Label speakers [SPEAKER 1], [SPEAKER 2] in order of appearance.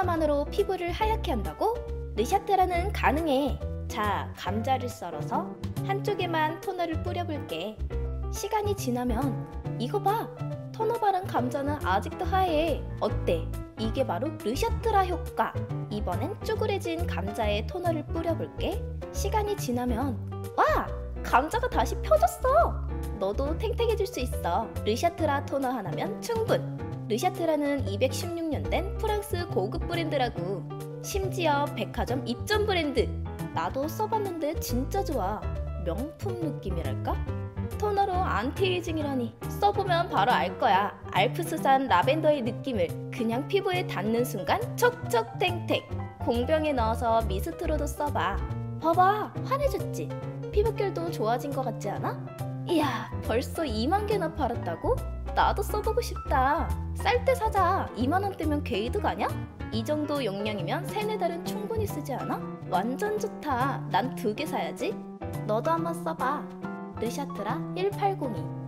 [SPEAKER 1] 하나만으로 피부를 하얗게 한다고? 르샤테라는 가능해. 자, 감자를 썰어서 한쪽에만 토너를 뿌려볼게. 시간이 지나면 이거 봐. 토너 바른 감자는 아직도 하얘. 어때? 이게 바로 르샤트라 효과. 이번엔 쭈그레진 감자에 토너를 뿌려볼게. 시간이 지나면 와! 감자가 다시 펴졌어. 너도 탱탱해질 수 있어. 르샤트라 토너 하나면 충분. 르샤트라는 216년 된 프랑스 고급 브랜드라고. 심지어 백화점 입점 브랜드. 나도 써봤는데 진짜 좋아. 명품 느낌이랄까? 토너로 안티에이징이라니 써보면 바로 알 거야. 알프스산 라벤더의 느낌을 그냥 피부에 닿는 순간 촉촉 탱탱. 공병에 넣어서 미스트로도 써봐. 봐봐, 환해졌지? 피부결도 좋아진 것 같지 않아? 이야, 벌써 2만 개나 팔았다고? 나도 써보고 싶다. 쌀 때 사자. 2만 원대면 게이드 가냐? 이 정도 용량이면 세네 달은 충분히 쓰지 않아? 완전 좋다. 난 두 개 사야지. 너도 한번 써봐. 르샤트라 1802